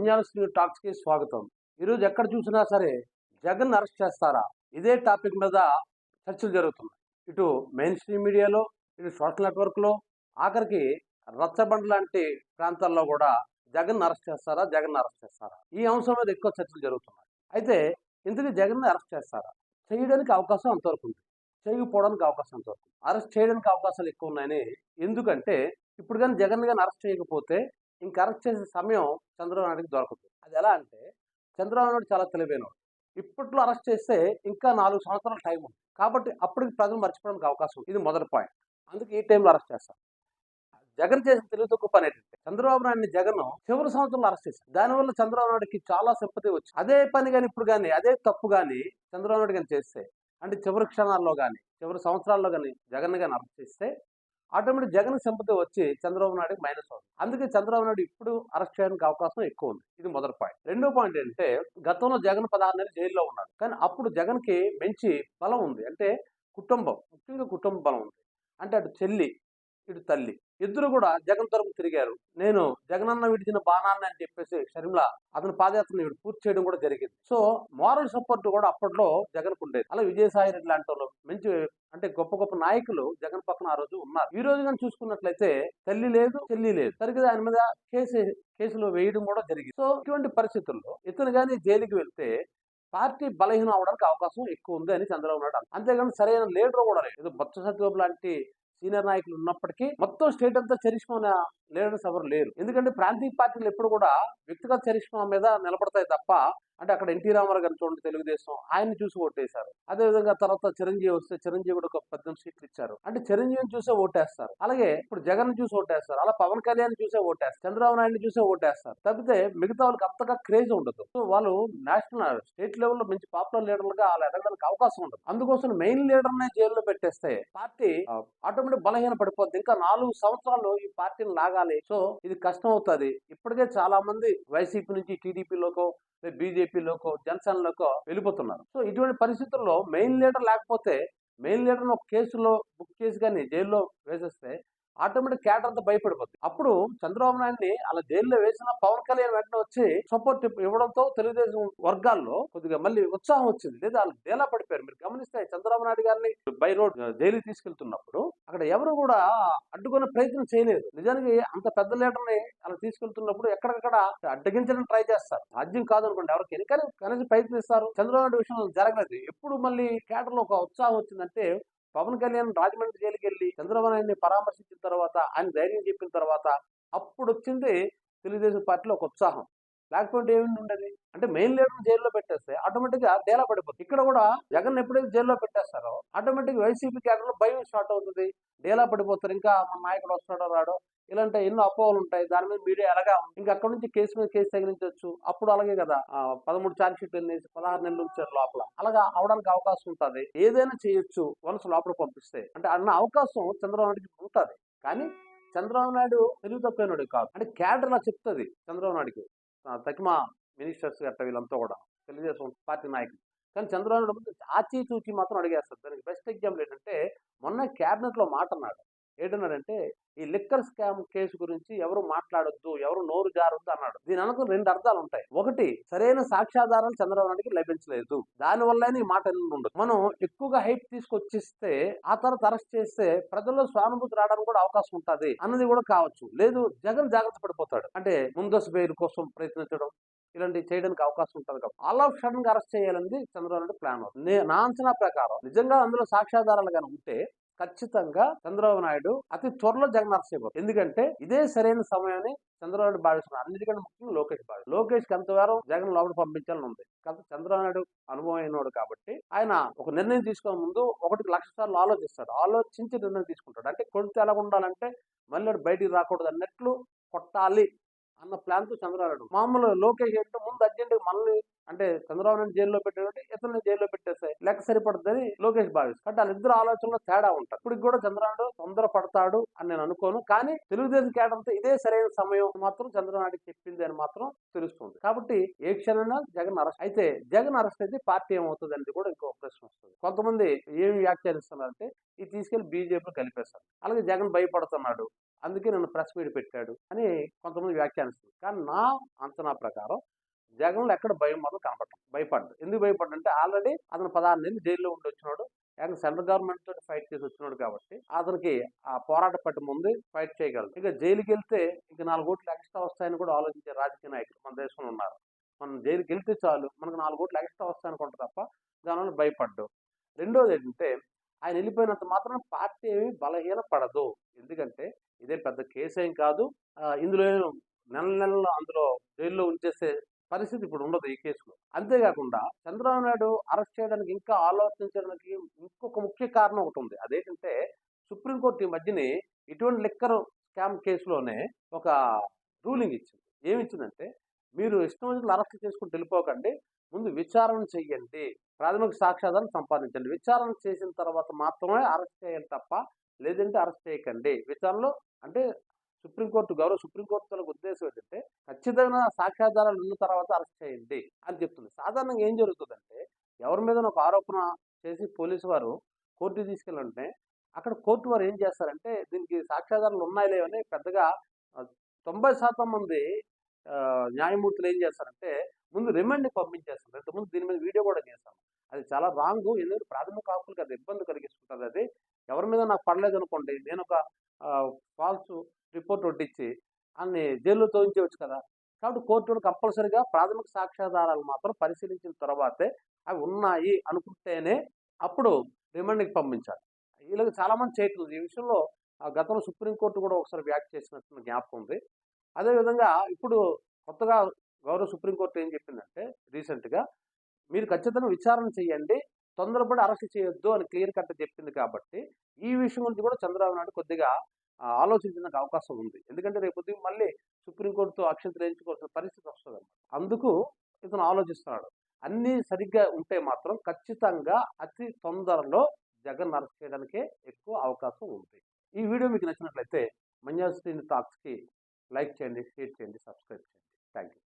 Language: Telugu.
మంజాల శ్రీ టాక్స్కి స్వాగతం. ఈరోజు ఎక్కడ చూసినా సరే జగన్ అరెస్ట్ చేస్తారా? ఇదే టాపిక్ మీద చర్చలు జరుగుతున్నాయి. ఇటు మెయిన్ స్ట్రీమ్ మీడియాలో ఇటు సోషల్ నెట్వర్క్లో ఆఖరికి రచ్చబండ లాంటి ప్రాంతాల్లో కూడా జగన్ అరెస్ట్ చేస్తారా? జగన్ అరెస్ట్ చేస్తారా? ఈ అంశం మీద ఎక్కువ చర్చలు జరుగుతున్నాయి. అయితే ఇంతకీ జగన్ అరెస్ట్ చేస్తారా? చేయడానికి అవకాశం అంతవరకు ఉంది. చేయకపోవడానికి అవకాశం అంతవరకు అరెస్ట్ చేయడానికి అవకాశాలు ఎక్కువ ఉన్నాయని ఎందుకంటే ఇప్పుడు కానీ జగన్ కానీ అరెస్ట్ చేయకపోతే ఇంక అరెస్ట్ చేసే సమయం చంద్రబాబు నాయుడుకి దొరకదు. అది ఎలా అంటే చంద్రబాబు నాయుడు చాలా తెలివైనవాడు. ఇప్పట్లో అరెస్ట్ చేస్తే ఇంకా నాలుగు సంవత్సరాల టైం ఉంది. కాబట్టి అప్పటికి ప్రజలు మర్చిపోవడానికి అవకాశం ఇది మొదటి పాయింట్. అందుకే ఈ టైంలో అరెస్ట్ చేస్తారు. జగన్ చేసిన తెలివి తక్కువ పని ఏంటంటే చంద్రబాబు నాయుడిని జగన్ చివరి సంవత్సరంలో అరెస్ట్ చేశారు. దానివల్ల చంద్రబాబు నాయుడికి చాలా సింపతి వచ్చింది. అదే పని కానీ ఇప్పుడు కానీ అదే తప్పు కానీ చంద్రబాబు నాయుడు కానీ చేస్తే అంటే చివరి క్షణాల్లో కానీ చివరి సంవత్సరాల్లో కానీ జగన్ కానీ అరెస్ట్ చేస్తే ఆటోమేటిక్ జగన్ సింపతి వచ్చి చంద్రబాబు నాయుడుకి మైనస్ అవుతుంది. అందుకే చంద్రబాబు నాయుడు ఇప్పుడు అరెస్ట్ చేయడానికి అవకాశం ఎక్కువ ఉంది. ఇది మొదటి పాయింట్ రెండో పాయింట్ ఏంటంటే గతంలో జగన్ పదహారు నెలలు జైల్లో ఉన్నాడు. కానీ అప్పుడు జగన్కి మంచి బలం ఉంది. అంటే కుటుంబం ముఖ్యంగా కుటుంబ బలం ఉంది. అంటే అటు చెల్లి ఇటు తల్లి. ఇద్దరు కూడా జగన్ తరపు తిరిగారు. నేను జగనన్న విడిచిన బాణాన్ని అని చెప్పేసి షర్మిల అతని పాదయాత్రను వీడు పూర్తి చేయడం కూడా జరిగింది. సో మారల్ సపోర్ట్ కూడా అప్పట్లో జగన్ ఉండేది అలా విజయసాయి రెడ్డి లాంటి వాళ్ళు మంచి అంటే గొప్ప గొప్ప నాయకులు జగన్ పక్కన ఆ రోజు ఉన్నారు. ఈ రోజు కానీ చూసుకున్నట్లయితే తల్లి లేదు చెల్లి లేదు. సరిగ్గా ఆయన మీద కేసు కేసులు వేయడం కూడా జరిగింది. సో ఇటువంటి పరిస్థితుల్లో ఇతను కానీ జైలుకి వెళ్తే పార్టీ బలహీనం అవడానికి అవకాశం ఎక్కువ ఉంది అని చంద్రబాబు నాయుడు అన్నారు. అంతేగాని సరైన లీడర్ కూడా లేదు ఏదో బొత్స సత్యబాబు లాంటి సీనియర్ నాయకులు ఉన్నప్పటికీ మొత్తం స్టేట్ అంతా చరిష్మా లీడర్స్ ఎవరు లేరు. ఎందుకంటే ప్రాంతీయ పార్టీలు ఎప్పుడు కూడా వ్యక్తిగత చరిష్మా మీద నిలబడతాయి తప్ప అంటే అక్కడ ఎన్టీ రామారావు గారిని చూడండి తెలుగుదేశం ఆయన్ని చూసి ఓటేశారు. అదే విధంగా తర్వాత చిరంజీవి వస్తే చిరంజీవి కూడా ఒక పద్దెనిమిది సీట్లు ఇచ్చారు. అంటే చిరంజీవిని చూసే ఓటేస్తారు. అలాగే ఇప్పుడు జగన్ చూసి ఓటేస్తారు. అలా పవన్ కళ్యాణ్ చూసే ఓటేస్తారు. చంద్రబాబు నాయుడు చూసే ఓటేస్తారు. తప్పితే మిగతా వాళ్ళకి అంతగా క్రేజ్ ఉండదు. సో వాళ్ళు నేషనల్ స్టేట్ లెవెల్లో మంచి పాపులర్ లీడర్లుగా వాళ్ళు ఎదగడానికి అవకాశం ఉండదు. అందుకోసం మెయిన్ లీడర్నే జైల్లో పెట్టేస్తే పార్టీ ఆటోమేటిక్ బలహీన పడిపోద్ది ఇంకా నాలుగు సంవత్సరాలు ఈ పార్టీని లాగాలి. సో ఇది కష్టం అవుతుంది ఇప్పటికే చాలా మంది వైసీపీ నుంచి టీడీపీలోకో బీజేపీలోకో జనసేనలోకో వెళ్ళిపోతున్నారు. సో ఇటువంటి పరిస్థితుల్లో మెయిన్ లీడర్ లేకపోతే మెయిన్ లీడర్ను ఒక కేసులో బుక్ చేసి కానీ జైల్లో వేసేస్తే ఆటోమేటిక్ క్యాడర్ అంతా భయపడిపోతుంది అప్పుడు చంద్రబాబు నాయుడిని అలా జైల్లో వేసిన పవన్ కళ్యాణ్ వెంటనే వచ్చి సపోర్ట్ ఇవ్వడంతో తెలుగుదేశం వర్గాల్లో కొద్దిగా మళ్ళీ ఉత్సాహం వచ్చింది. లేదా వాళ్ళు డేలా పడిపోయారు. మీరు గమనిస్తే చంద్రబాబు నాయుడు గారిని బై రోడ్ జైలు తీసుకెళ్తున్నప్పుడు అక్కడ ఎవరు కూడా అడ్డుకునే ప్రయత్నం చేయలేదు. నిజానికి అంత పెద్ద లీడర్ని అలా తీసుకెళ్తున్నప్పుడు ఎక్కడికక్కడ అడ్డగించడం ట్రై చేస్తారు. సాధ్యం కాదనుకోండి. ఎవరికి ఎన్నికలు కనీసం ప్రయత్నిస్తారు. చంద్రబాబు నాయుడు విషయంలో జరగలేదు. ఎప్పుడు మళ్ళీ కేటర్లో ఒక ఉత్సాహం వచ్చిందంటే పవన్ కళ్యాణ్ రాజమండ్రి జైలుకి వెళ్ళి చంద్రబాబు నాయుడిని పరామర్శించిన తర్వాత ఆయన ధైర్యం చెప్పిన తర్వాత అప్పుడు వచ్చింది తెలుగుదేశం పార్టీలో ఒక ఉత్సాహం. లేకపోతే ఏమి ఉండదు? అంటే మెయిన్ లీడర్ జైల్లో పెట్టేస్తే ఆటోమేటిక్గా డేలా పడిపోతుంది ఇక్కడ కూడా జగన్ ఎప్పుడైతే జైల్లో పెట్టేస్తారో ఆటోమేటిక్ వైసీపీ క్యాడర్లో భయం స్టార్ట్ అవుతుంది. డేలా పడిపోతారు. ఇంకా మన నాయకుడు వస్తాడో రాడో ఇలాంటి ఎన్నో అపోహలు ఉంటాయి. దాని మీద మీడియా ఎలాగా ఇంకా అక్కడ నుంచి కేసు మీద కేసు తగిలించవచ్చు అప్పుడు అలాగే కదా పదమూడు ఛార్జ్ షీట్లు వేసి పదహారు నెలలు ఉంచారు లోపల. అలాగా అవడానికి అవకాశం ఉంటుంది. ఏదైనా చేయొచ్చు. వన్స్ లోపల పంపిస్తే. అంటే అన్న అవకాశం చంద్రబాబు నాయుడుకి ఉంటుంది. కానీ చంద్రబాబు నాయుడు తెలివి తక్కువైనడు కాదు. అంటే క్యాడర్ అలా చెప్తుంది చంద్రబాబు నాయుడుకి. తకిమా మినిస్టర్స్ గట్ట వీళ్ళంతా కూడా తెలుగుదేశం పార్టీ నాయకులు. కానీ చంద్రబాబు నాయుడు ఆచి చూచి మాత్రం అడిగేస్తారు. దానికి బెస్ట్ ఎగ్జాంపుల్ ఏంటంటే మొన్న క్యాబినెట్లో మాట అన్నాడు ఏంటన్నాడంటే ఈ లిక్కర్ స్కామ్ కేసు గురించి ఎవరు మాట్లాడొద్దు ఎవరు నోరు జారొద్దు అన్నాడు. దీని అనుకు రెండు అర్థాలు ఉంటాయి ఒకటి సరైన సాక్ష్యాధారాలు చంద్రబాబు నాయుడికి లభించలేదు. దాని వల్లనే ఈ మాట ఉండదు. మనం ఎక్కువగా హైప్ తీసుకొచ్చిస్తే ఆ తర్వాత అరెస్ట్ చేస్తే ప్రజల్లో స్వానుభూతి రావడానికి కూడా అవకాశం ఉంటుంది అన్నది కూడా కావచ్చు. లేదు జగన్ జాగ్రత్త పడిపోతాడు. అంటే ముందస్తు బెయిల్ కోసం ప్రయత్నించడం ఇలాంటివి చేయడానికి అవకాశం ఉంటుంది కాబట్టి. ఆల్ ఆఫ్ సడన్గా అరెస్ట్ చేయాలనేది చంద్రబాబు నాయుడు ప్లాన్. అవుతుంది నా అంచనా ప్రకారం నిజంగా అందులో సాక్ష్యాధారాలు కానీ ఉంటే ఖచ్చితంగా చంద్రబాబు నాయుడు అతి త్వరలో జగన్ అరెస్ట్ ఎందుకంటే ఇదే సరైన సమయాన్ని చంద్రబాబు నాయుడు భావిస్తున్నారు అన్నిటికంటే ముఖ్యంగా లోకేష్ భావి లోకేష్కి ఎంతవరకు జగన్ లోపల పంపించాలని ఉంది. కాబట్టి చంద్రబాబు నాయుడు అనుభవం అయినాడు కాబట్టి ఆయన ఒక నిర్ణయం తీసుకునే ముందు ఒకటికి లక్ష సార్లు ఆలోచిస్తాడు. ఆలోచించి నిర్ణయం తీసుకుంటాడు. అంటే కొడితే ఎలా ఉండాలంటే మళ్ళీ బయటికి రాకూడదు అన్నట్లు కొట్టాలి. అన్న ప్లాన్తో చంద్రబాబు మామూలు లోకేష్ ఏంటో ముందు అర్జెంట్ మళ్ళీ అంటే చంద్రబాబు నాయుడు జైల్లో పెట్టాడంటే ఇతన్ని జైల్లో పెట్టేస్తాయి. లెక్క సరిపడుతుందని లోకేష్ భావిస్తారు. కాబట్టి వాళ్ళిద్దరు ఆలోచనలో తేడా ఉంటారు ఇప్పటికి కూడా చంద్రబాబు తొందర పడతాడు అని నేను అనుకోను. కానీ తెలుగుదేశం కేడర్తో ఇదే సరైన సమయం మాత్రం చంద్రబాబు చెప్పింది అని మాత్రం తెలుస్తుంది. కాబట్టి ఏ క్షణమైనా జగన్ అరెస్ట్ అయితే జగన్ అరెస్ట్ అయితే పార్టీ ఏమవుతుంది అనేది కూడా ఇంకో ప్రశ్న వస్తుంది. కొంతమంది ఏమి వ్యాఖ్యానిస్తున్నారంటే ఇది తీసుకెళ్ళి బీజేపీ కలిపేస్తారు. అలాగే జగన్ భయపడుతున్నాడు. అందుకే నన్ను ప్రెస్ మీట్ పెట్టాడు అని కొంతమంది వ్యాఖ్యానిస్తుంది కానీ నా అంచనా ప్రకారం జగన్లో ఎక్కడ భయం మాత్రం కనపడటం భయపడ్డు. ఎందుకు భయపడ్డు అంటే ఆల్రెడీ అతను పదహారు నెలలు జైల్లో ఉండి వచ్చినాడు. ఏకంగా సెంట్రల్ గవర్నమెంట్ తోటి ఫైట్ చేసి వచ్చినాడు కాబట్టి అతనికి ఆ పోరాట పట్టి ముందు ఫైట్ చేయగలరు ఇక జైలుకి వెళ్తే ఇంక నాలుగు ఓట్లు ఎక్స్ట్రా వస్తాయని కూడా ఆలోచించే రాజకీయ నాయకులు మన దేశంలో ఉన్నారు. మనం జైలుకి వెళ్తే చాలు మనకు నాలుగు ఓట్లు ఎక్స్ట్రా వస్తాయనుకుంటారు తప్ప దానివల్ల భయపడ్డు రెండోది ఏంటంటే ఆయన వెళ్ళిపోయినంత మాత్రం పార్టీ ఏమి బలహీన పడదు. ఎందుకంటే ఇదే పెద్ద కేసు ఏం కాదు. ఇందులో నెల నెలలో అందులో జైల్లో ఉంచేసే పరిస్థితి ఇప్పుడు ఉండదు ఈ కేసులో. అంతేకాకుండా చంద్రబాబు నాయుడు అరెస్ట్ చేయడానికి ఇంకా ఆలోచించడానికి ఇంకొక ముఖ్య కారణం ఒకటి ఉంది. అదేంటంటే సుప్రీంకోర్టు ఈ మధ్యనే ఇటువంటి లిక్కర్ స్కామ్ కేసులోనే ఒక రూలింగ్ ఇచ్చింది. ఏమి ఇచ్చిందంటే మీరు ఇష్టం వచ్చిన అరెస్ట్ చేసుకుని వెళ్ళిపోకండి. ముందు విచారణ చెయ్యండి ప్రాథమిక సాక్ష్యాధారం సంపాదించండి. విచారణ చేసిన తర్వాత మాత్రమే అరెస్ట్ చేయాలి తప్ప లేదంటే అరెస్ట్ చేయకండి. విచారణలో అంటే సుప్రీంకోర్టు గౌరవ సుప్రీంకోర్టు తన ఉద్దేశం ఏంటంటే ఖచ్చితమైన సాక్ష్యాధారాలు ఉన్న తర్వాత అరెస్ట్ చేయండి అని చెప్తుంది. సాధారణంగా ఏం జరుగుతుందంటే ఎవరి మీద ఒక ఆరోపణ చేసి పోలీసు వారు కోర్టు తీసుకెళ్ళంటే అక్కడ కోర్టు వారు ఏం చేస్తారంటే దీనికి సాక్ష్యాధారాలు ఉన్నాయి లేవని పెద్దగా తొంభై శాతం మంది న్యాయమూర్తులు ఏం చేస్తారంటే ముందు రిమాండ్కి పంపించేస్తారు. ఇంతకుముందు దీని మీద వీడియో కూడా చేశాను అది చాలా రాంగ్ ఎందుకంటే ప్రాథమిక హక్కులకు అది ఇబ్బంది కలిగిస్తుంటుంది. అది ఎవరి మీద నాకు పడలేదు అనుకోండి నేను ఒక ఫాల్స్ రిపోర్ట్ వడ్డించి అన్ని జైల్లో తోయించవచ్చు కదా. కాబట్టి కోర్టు కంపల్సరిగా ప్రాథమిక సాక్ష్యాధారాలు మాత్రం పరిశీలించిన తర్వాతే అవి ఉన్నాయి అనుకుంటేనే అప్పుడు రిమాండ్కి పంపించాలి. వీళ్ళకి చాలామంది చేయట్లేదు. ఈ విషయంలో ఆ గతంలో సుప్రీంకోర్టు కూడా ఒకసారి వ్యాఖ్య చేసినట్టు జ్ఞాపకం ఉంది. అదేవిధంగా ఇప్పుడు కొత్తగా గౌరవ సుప్రీంకోర్టు ఏం చెప్పిందంటే రీసెంట్గా మీరు ఖచ్చితంగా విచారణ చేయండి తొందరపడి అరెస్ట్ చేయొద్దు అని క్లియర్ కట్ చెప్పింది కాబట్టి ఈ విషయం గురించి కూడా చంద్రబాబు నాయుడు కొద్దిగా ఆలోచించడానికి అవకాశం ఉంది. ఎందుకంటే రేపు పొద్దున్న మళ్ళీ సుప్రీంకోర్టుతో అక్షంతలు వేయించుకోవాల్సిన పరిస్థితి వస్తుంది అన్నమాట అందుకు ఇతను ఆలోచిస్తున్నాడు. అన్నీ సరిగ్గా ఉంటే మాత్రం ఖచ్చితంగా అతి తొందరలో జగన్ అరెస్ట్ చేయడానికే ఎక్కువ అవకాశం ఉంది. ఈ వీడియో మీకు నచ్చినట్లయితే మంజాస్ టాక్స్కి లైక్ చేయండి షేర్ చేయండి సబ్స్క్రైబ్ చేయండి. Thank you